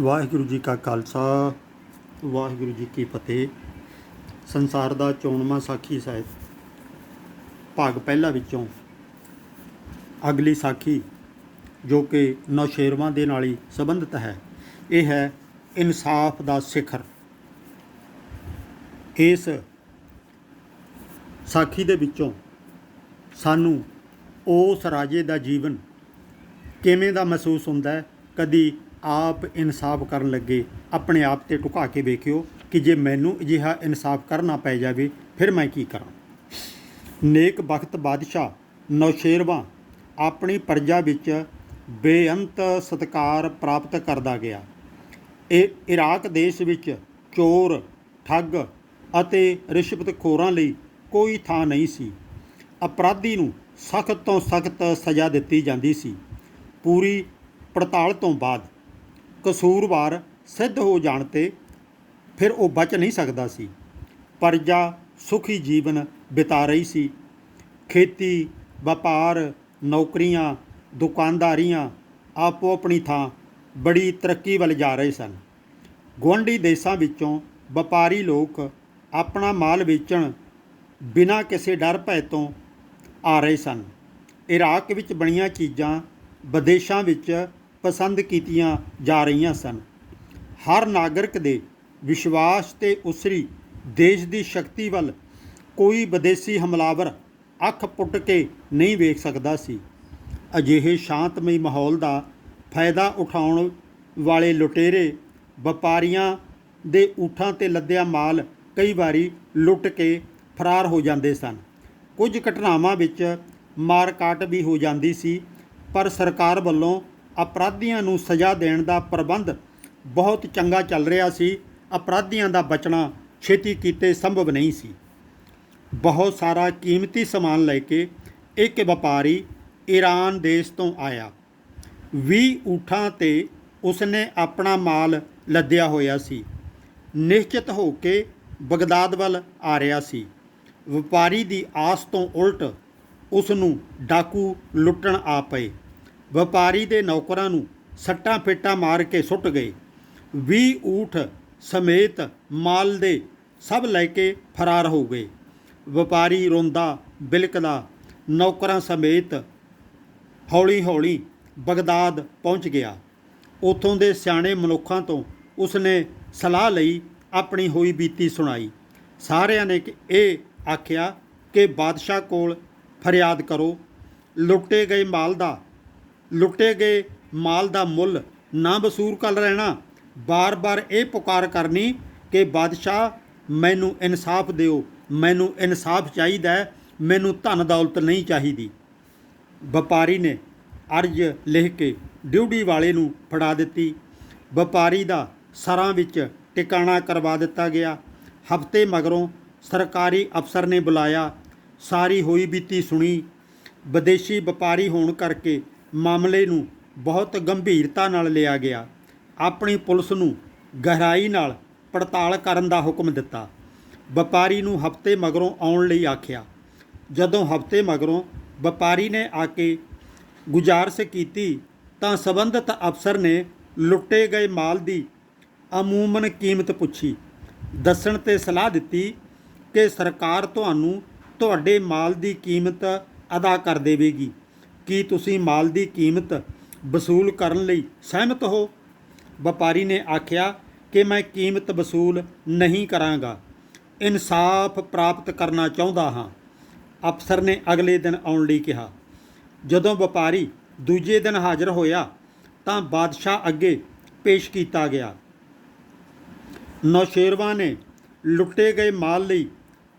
ਵਾਹਿਗੁਰੂ ਜੀ ਕਾ ਖਾਲਸਾ, ਵਾਹਿਗੁਰੂ ਜੀ ਕੀ ਫਤਿਹ। ਸੰਸਾਰ ਦਾ ਚੋਣਵਾਂ ਸਾਖੀ ਸਾਹਿਬ, ਭਾਗ ਪਹਿਲਾ ਵਿੱਚੋਂ ਅਗਲੀ ਸਾਖੀ, ਜੋ ਕਿ ਨੌਸ਼ੇਰਵਾਂ ਦੇ ਨਾਲ ਹੀ ਸੰਬੰਧਿਤ ਹੈ। ਇਹ ਹੈ ਇਨਸਾਫ ਦਾ ਸਿਖਰ। ਇਸ ਸਾਖੀ ਦੇ ਵਿੱਚੋਂ ਸਾਨੂੰ ਉਸ ਰਾਜੇ ਦਾ ਜੀਵਨ ਕਿਵੇਂ ਦਾ ਮਹਿਸੂਸ ਹੁੰਦਾ ਹੈ? ਕਦੀ ਆਪ ਇਨਸਾਫ ਕਰਨ ਲੱਗੇ, ਆਪਣੇ ਆਪ ਤੇ ਟੁਕਾ ਕੇ ਵੇਖਿਓ ਕਿ ਜੇ ਮੈਨੂੰ ਅਜਿਹਾ ਇਨਸਾਫ ਕਰਨਾ ਪੈ ਜਾਵੇ, ਫਿਰ ਮੈਂ ਕੀ ਕਰਾਂ? ਨੇਕ ਬਖਤ ਬਾਦਸ਼ਾਹ, ਨੌਸ਼ੇਰਵਾ, ਆਪਣੀ ਪ੍ਰਜਾ ਵਿੱਚ ਬੇਅੰਤ ਸਤਕਾਰ ਪ੍ਰਾਪਤ ਕਰਦਾ ਗਿਆ। ਇਹ ਇਰਾਕ ਦੇਸ਼ ਵਿੱਚ ਚੋਰ, ਠੱਗ ਅਤੇ ਰਿਸ਼ਵਤਖੋਰਾਂ ਲਈ ਕੋਈ ਥਾਂ ਨਹੀਂ ਸੀ। ਅਪਰਾਧੀ ਨੂੰ ਸਖਤ ਤੋਂ ਸਖਤ ਸਜ਼ਾ ਦਿੱਤੀ ਜਾਂਦੀ ਸੀ। ਪੂਰੀ ਪੜਤਾਲ ਤੋਂ ਬਾਅਦ ਕਸੂਰਵਾਰ ਸਿੱਧ ਹੋ ਜਾਣ ਤੇ ਫਿਰ ਉਹ ਬਚ ਨਹੀਂ ਸਕਦਾ ਸੀ। ਪਰਜਾ ਸੁਖੀ ਜੀਵਨ ਬਿਤਾ ਰਹੀ ਸੀ। ਖੇਤੀ, ਵਪਾਰ, ਨੌਕਰੀਆਂ, ਦੁਕਾਨਦਾਰੀਆਂ ਆਪੋ ਆਪਣੀ ਥਾਂ ਬੜੀ ਤਰੱਕੀ ਵੱਲ ਜਾ ਰਹੇ ਸਨ। ਗੁਆਂਢੀ ਦੇਸ਼ਾਂ ਵਿੱਚੋਂ ਵਪਾਰੀ ਲੋਕ ਆਪਣਾ ਮਾਲ ਵੇਚਣ ਬਿਨਾਂ ਕਿਸੇ ਡਰ ਭੈ ਤੋਂ ਆ ਰਹੇ ਸਨ। ਇਰਾਕ ਵਿੱਚ ਬਣੀਆਂ ਚੀਜ਼ਾਂ ਵਿਦੇਸ਼ਾਂ ਵਿੱਚ ਪਸੰਦ ਕੀਤੀਆਂ ਜਾ ਰਹੀਆਂ ਸਨ। ਹਰ ਨਾਗਰਿਕ ਦੇ ਵਿਸ਼ਵਾਸ ਤੇ ਉਸਰੀ ਦੇਸ਼ ਦੀ ਸ਼ਕਤੀ ਵੱਲ ਕੋਈ ਵਿਦੇਸੀ ਹਮਲਾਵਰ ਅੱਖ ਪੁੱਟ ਕੇ ਨਹੀਂ ਵੇਖ ਸਕਦਾ ਸੀ। ਅਜਿਹੇ ਸ਼ਾਂਤਮਈ ਮਾਹੌਲ ਦਾ ਫਾਇਦਾ ਉਠਾਉਣ ਵਾਲੇ ਲੁਟੇਰੇ ਵਪਾਰੀਆਂ ਦੇ ਊਠਾਂ ਤੇ ਲੱਦਿਆ ਮਾਲ ਕਈ ਵਾਰੀ ਲੁੱਟ ਕੇ ਫਰਾਰ ਹੋ ਜਾਂਦੇ ਸਨ। ਕੁਝ ਘਟਨਾਵਾਂ ਵਿੱਚ ਮਾਰਕਾਟ ਵੀ ਹੋ ਜਾਂਦੀ ਸੀ, ਪਰ ਸਰਕਾਰ ਵੱਲੋਂ ਅਪਰਾਧੀਆਂ ਨੂੰ ਸਜ਼ਾ ਦੇਣ ਦਾ ਪ੍ਰਬੰਧ ਬਹੁਤ ਚੰਗਾ ਚੱਲ ਰਿਹਾ ਸੀ। ਅਪਰਾਧੀਆਂ ਦਾ ਬਚਣਾ ਛੇਤੀ ਕੀਤੇ ਸੰਭਵ ਨਹੀਂ ਸੀ। ਬਹੁਤ ਸਾਰਾ ਕੀਮਤੀ ਸਮਾਨ ਲੈ ਕੇ ਇੱਕ ਵਪਾਰੀ ਈਰਾਨ ਦੇਸ਼ ਤੋਂ ਆਇਆ। 20 ਊਠਾਂ ਤੇ ਉਸਨੇ ਆਪਣਾ ਮਾਲ ਲੱਦਿਆ ਹੋਇਆ ਸੀ। ਨਿਸ਼ਚਿਤ ਹੋ ਕੇ ਬਗਦਾਦ ਵੱਲ ਆ ਰਿਹਾ ਸੀ। ਵਪਾਰੀ ਦੀ ਆਸ ਤੋਂ ਉਲਟ ਉਸ ਨੂੰ ਡਾਕੂ ਲੁੱਟਣ ਆ ਪਏ। ਵਪਾਰੀ ਦੇ ਨੌਕਰਾਂ ਨੂੰ ਸੱਟਾਂ ਫੇਟਾਂ ਮਾਰ ਕੇ ਸੁੱਟ ਗਏ। 20 ਊਠ ਸਮੇਤ ਮਾਲ ਦੇ ਸਭ ਲੈ ਕੇ ਫਰਾਰ ਹੋ ਗਏ। ਵਪਾਰੀ ਰੋਂਦਾ, ਬਿਲਕਦਾ, ਨੌਕਰਾਂ ਸਮੇਤ ਹੌਲੀ-ਹੌਲੀ ਬਗਦਾਦ ਪਹੁੰਚ ਗਿਆ। ਉਥੋਂ ਦੇ ਸਿਆਣੇ ਮਨੁੱਖਾਂ ਤੋਂ ਉਸਨੇ ਸਲਾਹ ਲਈ ਆਪਣੀ ਹੋਈ ਬੀਤੀ ਸੁਣਾਈ। ਸਾਰਿਆਂ ਨੇ ਇਹ ਆਖਿਆ ਕਿ ਬਾਦਸ਼ਾਹ ਕੋਲ ਫਰਿਆਦ ਕਰੋ। ਲੁੱਟੇ ਗਏ ਮਾਲ ਦਾ ਲੁੱਟੇ ਗਏ ਮਾਲ ਦਾ ਮੁੱਲ ਨਾ ਵਸੂਰ ਕਰ ਰਹਿਣਾ ਬਾਰ-ਬਾਰ ਇਹ ਪੁਕਾਰ ਕਰਨੀ ਕਿ ਬਾਦਸ਼ਾਹ, ਮੈਨੂੰ ਇਨਸਾਫ ਦਿਓ, ਮੈਨੂੰ ਇਨਸਾਫ ਚਾਹੀਦਾ ਹੈ, ਮੈਨੂੰ ਧਨ ਦੌਲਤ ਨਹੀਂ ਚਾਹੀਦੀ। ਵਪਾਰੀ ਨੇ ਅਰਜ਼ ਲਿਖ ਕੇ ਡਿਊਟੀ ਵਾਲੇ ਨੂੰ ਫੜਾ ਦਿੱਤੀ। ਵਪਾਰੀ ਦਾ ਸਰਾਂ ਵਿੱਚ ਟਿਕਾਣਾ ਕਰਵਾ ਦਿੱਤਾ ਗਿਆ। ਹਫ਼ਤੇ ਮਗਰੋਂ ਸਰਕਾਰੀ ਅਫਸਰ ਨੇ ਬੁਲਾਇਆ। ਸਾਰੀ ਹੋਈ ਬੀਤੀ ਸੁਣੀ। ਵਿਦੇਸ਼ੀ ਵਪਾਰੀ ਹੋਣ ਕਰਕੇ ਮਾਮਲੇ ਨੂੰ ਬਹੁਤ ਗੰਭੀਰਤਾ ਨਾਲ ਲਿਆ ਗਿਆ। ਆਪਣੀ ਪੁਲਿਸ ਨੂੰ ਗਹਿਰਾਈ ਨਾਲ ਪੜਤਾਲ ਕਰਨ ਦਾ ਹੁਕਮ ਦਿੱਤਾ। ਵਪਾਰੀ ਨੂੰ ਹਫ਼ਤੇ ਮਗਰੋਂ ਆਉਣ ਲਈ ਆਖਿਆ। ਜਦੋਂ ਹਫ਼ਤੇ ਮਗਰੋਂ ਵਪਾਰੀ ਨੇ ਆ ਕੇ ਗੁਜ਼ਾਰਿਸ਼ ਕੀਤੀ ਤਾਂ ਸਬੰਧਤ ਅਫਸਰ ਨੇ ਲੁੱਟੇ ਗਏ ਮਾਲ ਦੀ ਅਮੂਮਨ ਕੀਮਤ ਪੁੱਛੀ। ਦੱਸਣ ਤੇ ਸਲਾਹ ਦਿੱਤੀ ਕਿ ਸਰਕਾਰ ਤੁਹਾਨੂੰ ਤੁਹਾਡੇ ਮਾਲ ਦੀ ਕੀਮਤ ਅਦਾ ਕਰ ਦੇਵੇਗੀ। ਕੀ ਤੁਸੀਂ ਮਾਲ ਦੀ ਕੀਮਤ ਵਸੂਲ ਕਰਨ ਲਈ ਸਹਿਮਤ ਹੋ? ਵਪਾਰੀ ਨੇ ਆਖਿਆ ਕਿ ਮੈਂ ਕੀਮਤ ਵਸੂਲ ਨਹੀਂ ਕਰਾਂਗਾ। ਇਨਸਾਫ ਪ੍ਰਾਪਤ ਕਰਨਾ ਚਾਹੁੰਦਾ ਹਾਂ, ਅਫਸਰ ਨੇ ਅਗਲੇ ਦਿਨ ਆਉਣ ਲਈ ਕਿਹਾ। ਜਦੋਂ ਵਪਾਰੀ ਦੂਜੇ ਦਿਨ ਹਾਜ਼ਰ ਹੋਇਆ, ਤਾਂ ਬਾਦਸ਼ਾਹ ਅੱਗੇ ਪੇਸ਼ ਕੀਤਾ ਗਿਆ। ਨੌਸ਼ੇਰਵਾ ਨੇ ਲੁੱਟੇ ਗਏ ਮਾਲ ਲਈ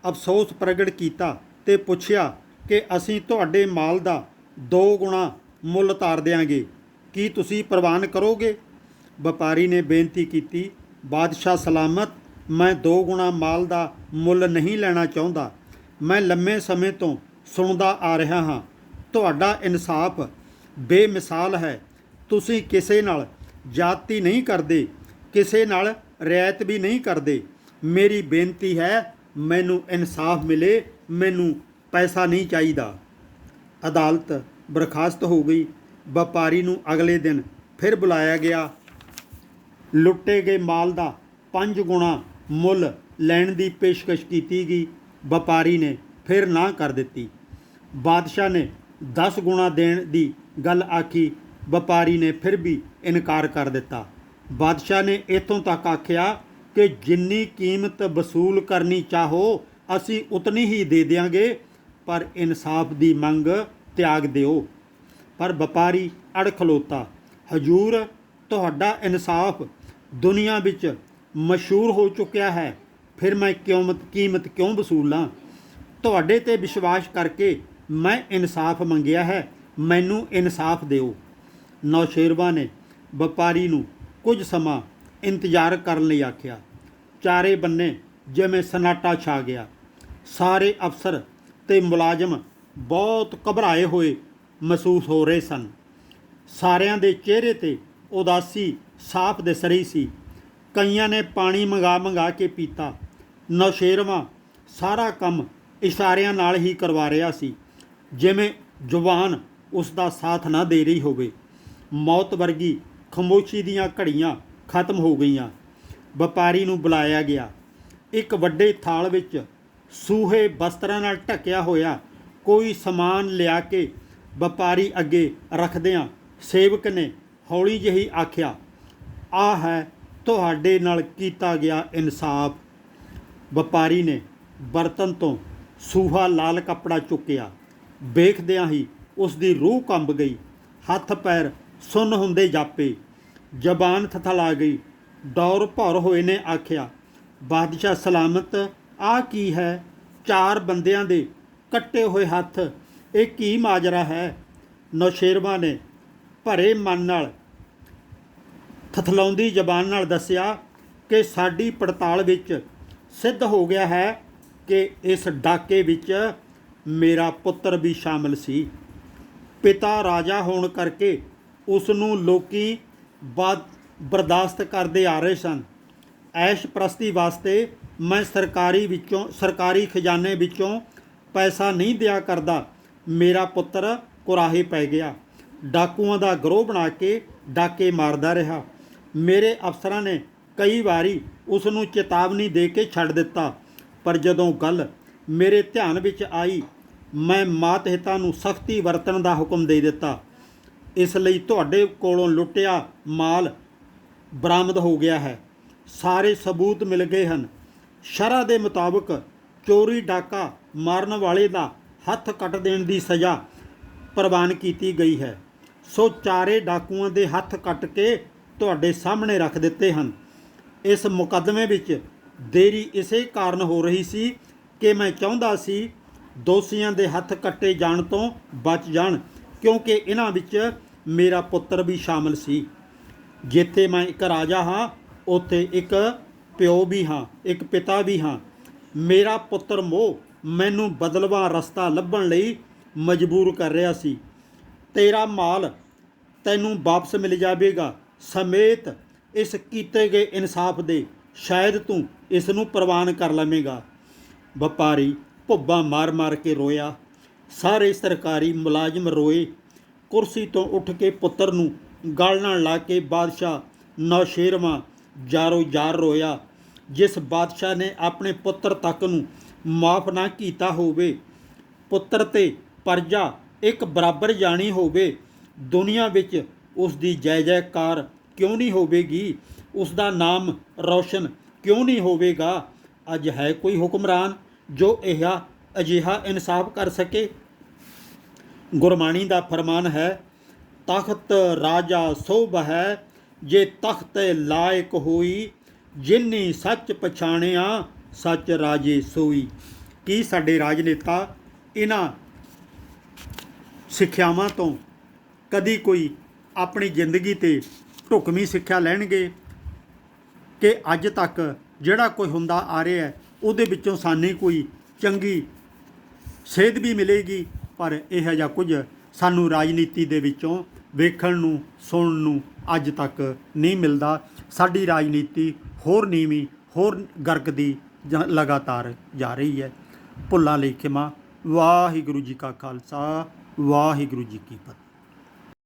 ਅਫਸੋਸ ਪ੍ਰਗਟ ਕੀਤਾ ਤੇ ਪੁੱਛਿਆ ਕਿ ਅਸੀਂ ਤੁਹਾਡੇ ਮਾਲ ਦਾ ਦੋ ਗੁਣਾ ਮੁੱਲ ਤਾਰ ਦਿਆਂਗੇ। ਕੀ ਤੁਸੀਂ ਪ੍ਰਵਾਨ ਕਰੋਗੇ? ਵਪਾਰੀ ਨੇ ਬੇਨਤੀ ਕੀਤੀ, ਬਾਦਸ਼ਾਹ ਸਲਾਮਤ, ਮੈਂ ਦੋ ਗੁਣਾ ਮਾਲ ਦਾ ਮੁੱਲ ਨਹੀਂ ਲੈਣਾ ਚਾਹੁੰਦਾ। ਮੈਂ ਲੰਮੇ ਸਮੇਂ ਤੋਂ ਸੁਣਦਾ ਆ ਰਿਹਾ ਹਾਂ। ਤੁਹਾਡਾ ਇਨਸਾਫ ਬੇਮਿਸਾਲ ਹੈ। ਤੁਸੀਂ ਕਿਸੇ ਨਾਲ ਜਾਤੀ ਨਹੀਂ ਕਰਦੇ, ਕਿਸੇ ਨਾਲ ਰਿਆਇਤ ਵੀ ਨਹੀਂ ਕਰਦੇ। ਮੇਰੀ ਬੇਨਤੀ ਹੈ, ਮੈਨੂੰ ਇਨਸਾਫ ਮਿਲੇ, ਮੈਨੂੰ ਪੈਸਾ ਨਹੀਂ ਚਾਹੀਦਾ। ਅਦਾਲਤ ਬਰਖਾਸਤ ਹੋ ਗਈ। ਵਪਾਰੀ ਨੂੰ ਅਗਲੇ ਦਿਨ ਫਿਰ ਬੁਲਾਇਆ ਗਿਆ। ਲੁੱਟੇ ਗਏ ਮਾਲ ਦਾ ਪੰਜ ਗੁਣਾ ਮੁੱਲ ਲੈਣ ਦੀ ਪੇਸ਼ਕਸ਼ ਕੀਤੀ ਗਈ। ਵਪਾਰੀ ਨੇ ਫਿਰ ਨਾ ਕਰ ਦਿੱਤੀ। ਬਾਦਸ਼ਾਹ ਨੇ 10 ਗੁਣਾ ਦੇਣ ਦੀ ਗੱਲ ਆਖੀ। ਵਪਾਰੀ ਨੇ ਫਿਰ ਵੀ ਇਨਕਾਰ ਕਰ ਦਿੱਤਾ। ਬਾਦਸ਼ਾਹ ਨੇ ਇਥੋਂ ਤੱਕ ਆਖਿਆ ਕਿ ਜਿੰਨੀ ਕੀਮਤ ਵਸੂਲ ਕਰਨੀ ਚਾਹੋ, ਅਸੀਂ ਉਤਨੀ ਹੀ ਦੇ ਦਿਆਂਗੇ। ਪਰ ਇਨਸਾਫ ਦੀ ਮੰਗ ਤਿਆਗ ਦਿਓ। ਪਰ ਵਪਾਰੀ ਅੜ ਖਲੋਤਾ ਹਜੂਰ, ਤੁਹਾਡਾ ਇਨਸਾਫ ਦੁਨੀਆ ਵਿੱਚ ਮਸ਼ਹੂਰ ਹੋ ਚੁੱਕਿਆ ਹੈ। ਫਿਰ ਮੈਂ ਕਿਉਂ ਕੀਮਤ ਕਿਉਂ ਵਸੂਲਾਂ? ਤੁਹਾਡੇ ਤੇ ਵਿਸ਼ਵਾਸ ਕਰਕੇ ਮੈਂ ਇਨਸਾਫ ਮੰਗਿਆ ਹੈ। ਮੈਨੂੰ ਇਨਸਾਫ ਦਿਓ। ਨੌਸ਼ੇਰਵਾ ਨੇ ਵਪਾਰੀ ਨੂੰ ਕੁਝ ਸਮਾਂ ਇੰਤਜ਼ਾਰ ਕਰਨ ਲਈ ਆਖਿਆ। ਚਾਰੇ ਬੰਨੇ ਜਿਵੇਂ ਸਨਾਟਾ ਛਾ ਗਿਆ। ਸਾਰੇ ਅਫਸਰ ਤੇ ਮੁਲਾਜ਼ਮ ਬਹੁਤ ਘਬਰਾਏ ਹੋਏ ਮਹਿਸੂਸ ਹੋ ਰਹੇ ਸਨ। ਸਾਰਿਆਂ ਦੇ ਚਿਹਰੇ ਤੇ ਉਦਾਸੀ ਸਾਫ਼ ਦਿਸ ਰਹੀ ਸੀ। ਕਈਆਂ ਨੇ ਪਾਣੀ ਮੰਗਾ ਮੰਗਾ ਕੇ ਪੀਤਾ। ਨੌਸ਼ੇਰਵਾ ਸਾਰਾ ਕੰਮ ਇਸ਼ਾਰਿਆਂ ਨਾਲ ਹੀ ਕਰਵਾ ਰਿਹਾ ਸੀ। ਜਿਵੇਂ ਜ਼ੁਬਾਨ ਉਸ ਦਾ ਸਾਥ ਨਾ ਦੇ ਰਹੀ ਹੋਵੇ। ਮੌਤ ਵਰਗੀ ਖਮੋਸ਼ੀ ਦੀਆਂ ਘੜੀਆਂ ਖਤਮ ਹੋ ਗਈਆਂ। ਵਪਾਰੀ ਨੂੰ ਬੁਲਾਇਆ ਗਿਆ। ਇੱਕ ਵੱਡੇ ਥਾਲ ਵਿੱਚ ਸੂਹੇ ਬਸਤਰਾਂ ਨਾਲ ਢੱਕਿਆ ਹੋਇਆ ਕੋਈ ਸਮਾਨ ਲਿਆ ਕੇ ਵਪਾਰੀ ਅੱਗੇ ਰੱਖਦਿਆਂ ਸੇਵਕ ਨੇ ਹੌਲੀ ਜਿਹੀ ਆਖਿਆ ਆ ਹੈ, ਤੁਹਾਡੇ ਨਾਲ ਕੀਤਾ ਗਿਆ ਇਨਸਾਫ। ਵਪਾਰੀ ਨੇ ਬਰਤਨ ਤੋਂ ਸੂਹਾ ਲਾਲ ਕੱਪੜਾ ਚੁੱਕਿਆ। ਵੇਖਦਿਆਂ ਹੀ ਉਸ ਦੀ ਰੂਹ ਕੰਬ ਗਈ। ਹੱਥ ਪੈਰ ਸੁੰਨ ਹੁੰਦੇ ਜਾਪੇ। ਜ਼ਬਾਨ ਥਥਲਾ ਗਈ। ਦੌਰ ਭਰ ਹੋਏ ਨੇ ਆਖਿਆ, ਬਾਦਸ਼ਾਹ ਸਲਾਮਤ ਆ ਕੀ ਹੈ? ਚਾਰ ਬੰਦਿਆਂ ਦੇ ਕੱਟੇ ਹੋਏ ਹੱਥ। ਇਹ ਕੀ ਮਾਜਰਾ ਹੈ? ਨੌਸ਼ੇਰਵਾ ਨੇ ਭਰੇ ਮਨ ਨਾਲ ਥਥਲਾਉਂਦੀ ਜ਼ਬਾਨ ਨਾਲ ਦੱਸਿਆ ਕਿ ਸਾਡੀ ਪੜਤਾਲ ਵਿੱਚ ਸਿੱਧ ਹੋ ਗਿਆ ਹੈ ਕਿ ਇਸ ਡਾਕੇ ਵਿੱਚ ਮੇਰਾ ਪੁੱਤਰ ਵੀ ਸ਼ਾਮਲ ਸੀ। ਪਿਤਾ ਰਾਜਾ ਹੋਣ ਕਰਕੇ ਉਸ ਨੂੰ ਲੋਕੀ ਬਾਦ ਬਰਦਾਸ਼ਤ ਕਰਦੇ ਆ ਰਹੇ ਸਨ। ਐਸ਼ ਪ੍ਰਸਤੀ ਵਾਸਤੇ ਮੈਂ ਸਰਕਾਰੀ ਵਿੱਚੋਂ, ਸਰਕਾਰੀ ਖਜ਼ਾਨੇ ਵਿੱਚੋਂ ਪੈਸਾ ਨਹੀਂ ਦਿਆ ਕਰਦਾ। ਮੇਰਾ ਪੁੱਤਰ ਕੁਰਾਹੇ ਪੈ ਗਿਆ। ਡਾਕੂਆਂ ਦਾ ਗਰੋਹ ਬਣਾ ਕੇ ਡਾਕੇ ਮਾਰਦਾ ਰਿਹਾ। ਮੇਰੇ ਅਫਸਰਾਂ ਨੇ ਕਈ ਵਾਰੀ ਉਸ ਨੂੰ ਚੇਤਾਵਨੀ ਦੇ ਕੇ ਛੱਡ ਦਿੱਤਾ। ਪਰ ਜਦੋਂ ਗੱਲ ਮੇਰੇ ਧਿਆਨ ਵਿੱਚ ਆਈ, ਮੈਂ ਮਾਤ ਹਿਤਾ ਨੂੰ ਸਖਤੀ ਵਰਤਣ ਦਾ ਹੁਕਮ ਦੇ ਦਿੱਤਾ। ਇਸ ਲਈ ਤੁਹਾਡੇ ਕੋਲੋਂ ਲੁੱਟਿਆ ਮਾਲ ਬਰਾਮਦ ਹੋ ਗਿਆ ਹੈ। ਸਾਰੇ ਸਬੂਤ ਮਿਲ ਗਏ ਹਨ। ਸ਼ਰ੍ਹਾ ਦੇ ਮੁਤਾਬਕ ਚੋਰੀ ਡਾਕਾ ਮਾਰਨ ਵਾਲੇ ਦਾ ਹੱਥ ਕੱਟ ਦੇਣ ਦੀ ਸਜ਼ਾ ਪ੍ਰਵਾਨ ਕੀਤੀ ਗਈ ਹੈ। ਸੋ ਚਾਰੇ ਡਾਕੂਆਂ ਦੇ ਹੱਥ ਕੱਟ ਕੇ ਤੁਹਾਡੇ ਸਾਹਮਣੇ ਰੱਖ ਦਿੱਤੇ ਹਨ। ਇਸ ਮੁਕੱਦਮੇ ਵਿੱਚ ਦੇਰੀ ਇਸੇ ਕਾਰਨ ਹੋ ਰਹੀ ਸੀ ਕਿ ਮੈਂ ਚਾਹੁੰਦਾ ਸੀ ਦੋਸ਼ੀਆਂ ਦੇ ਹੱਥ ਕੱਟੇ ਜਾਣ ਤੋਂ ਬਚ ਜਾਣ, ਕਿਉਂਕਿ ਇਹਨਾਂ ਵਿੱਚ ਮੇਰਾ ਪੁੱਤਰ ਵੀ ਸ਼ਾਮਲ ਸੀ। ਜਿੱਥੇ ਮੈਂ ਇੱਕ ਰਾਜਾ ਹਾਂ, ਉੱਥੇ ਇੱਕ ਪਿਓ ਵੀ ਹਾਂ, ਇੱਕ ਪਿਤਾ ਵੀ ਹਾਂ। ਮੇਰਾ ਪੁੱਤਰ ਮੋਹ ਮੈਨੂੰ ਬਦਲਵਾ ਰਸਤਾ ਲੱਭਣ ਲਈ ਮਜਬੂਰ ਕਰ ਰਿਹਾ ਸੀ। ਤੇਰਾ ਮਾਲ ਤੈਨੂੰ ਵਾਪਸ ਮਿਲ ਜਾਵੇਗਾ। ਸਮੇਤ ਇਸ ਕੀਤੇ ਗਏ ਇਨਸਾਫ ਦੇ ਸ਼ਾਇਦ ਤੂੰ ਇਸ ਨੂੰ ਪ੍ਰਵਾਨ ਕਰ ਲਵੇਂਗਾ। ਵਪਾਰੀ ਭੁੱਬਾ ਮਾਰ-ਮਾਰ ਕੇ ਰੋਇਆ। ਸਾਰੇ ਸਰਕਾਰੀ ਮੁਲਾਜ਼ਮ ਰੋਏ। ਕੁਰਸੀ ਤੋਂ ਉੱਠ ਕੇ ਪੁੱਤਰ ਨੂੰ ਗਲ ਨਾਲ ਲਾ ਕੇ ਬਾਦਸ਼ਾਹ ਨੌਸ਼ੇਰਵਾਂ ਜਾਰੋ ਜਾਰ ਰੋਇਆ। ਜਿਸ ਬਾਦਸ਼ਾਹ ਨੇ ਆਪਣੇ ਪੁੱਤਰ ਤੱਕ ਨੂੰ ਮਾਫ ਨਾ ਕੀਤਾ ਹੋਵੇ, ਪੁੱਤਰ ਤੇ ਪਰਜਾ ਇੱਕ ਬਰਾਬਰ ਜਾਣੀ ਹੋਵੇ, ਦੁਨੀਆ ਵਿੱਚ ਉਸ ਦੀ ਜੈ ਜੈਕਾਰ ਕਿਉਂ ਨਹੀਂ ਹੋਵੇਗੀ? ਉਸ ਦਾ ਨਾਮ ਰੌਸ਼ਨ ਕਿਉਂ ਨਹੀਂ ਹੋਵੇਗਾ? ਅੱਜ ਹੈ ਕੋਈ ਹੁਕਮਰਾਨ ਜੋ ਇਹ ਅਜਿਹਾ ਇਨਸਾਫ ਕਰ ਸਕੇ? ਗੁਰਬਾਣੀ ਦਾ ਫਰਮਾਨ ਹੈ, ਤਖਤ ਰਾਜਾ ਸੋਭ ਹੈ, ਜੇ ਤਖਤ ਲਾਇਕ ਹੋਈ ਜਿਨਨੀ ਸੱਚ ਪਛਾਣਿਆ, ਸੱਚ ਰਾਜੇ ਸੋਈ। ਕੀ ਸਾਡੇ ਰਾਜਨੇਤਾ ਇਹਨਾਂ ਸਿੱਖਿਆਵਾਂ ਤੋਂ ਕਦੀ ਕੋਈ ਆਪਣੀ ਜ਼ਿੰਦਗੀ ਤੇ ਢੁਕਵੀਂ ਸਿੱਖਿਆ ਲੈਣਗੇ? ਕਿ ਅੱਜ ਤੱਕ ਜਿਹੜਾ ਕੋਈ ਹੁੰਦਾ ਆ ਰਿਹਾ ਹੈ, ਉਹਦੇ ਵਿੱਚੋਂ ਸਾਨੂੰ ਕੋਈ ਚੰਗੀ ਸੇਧ ਵੀ ਮਿਲੇਗੀ? ਪਰ ਇਹ ਜਿਹਾ ਕੁਝ ਸਾਨੂੰ ਰਾਜਨੀਤੀ ਦੇ ਵਿੱਚੋਂ ਵੇਖਣ ਨੂੰ, ਸੁਣਨ ਨੂੰ ਅੱਜ ਤੱਕ ਨਹੀਂ ਮਿਲਦਾ। ਸਾਡੀ ਰਾਜਨੀਤੀ ਹੋਰ ਨੀਵੀਂ, ਹੋਰ ਗਰਕਦੀ ਜਾਂ ਲਗਾਤਾਰ ਜਾ ਰਹੀ ਹੈ। ਭੁੱਲਾਂ ਲਈ ਖਿਮਾ ਵਾਹਿਗੁਰੂ ਜੀ ਕਾ ਖਾਲਸਾ, ਵਾਹਿਗੁਰੂ ਜੀ ਕੀ ਫਤਿਹ।